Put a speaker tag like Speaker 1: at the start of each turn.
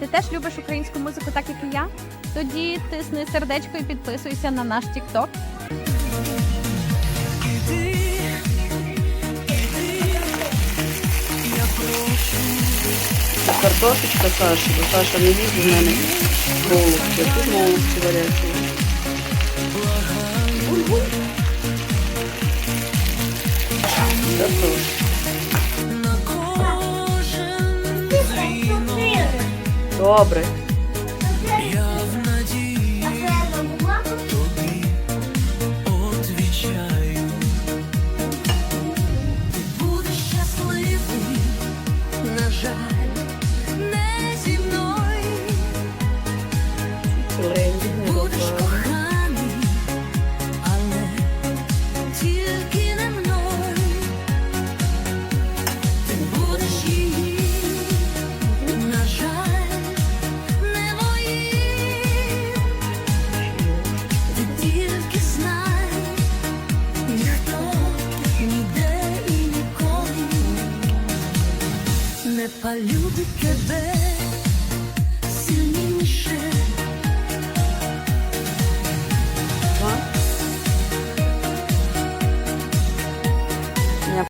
Speaker 1: Ти теж любиш українську музику, так як і я? Тоді тисни сердечко і підписуйся на наш TikTok.
Speaker 2: Картошечка Саші, бо Саша не їсть в мене а тут голубці варяться. Картошка. Добре.
Speaker 3: Будеш щасливий, на жаль, не полюбить тебе сильніше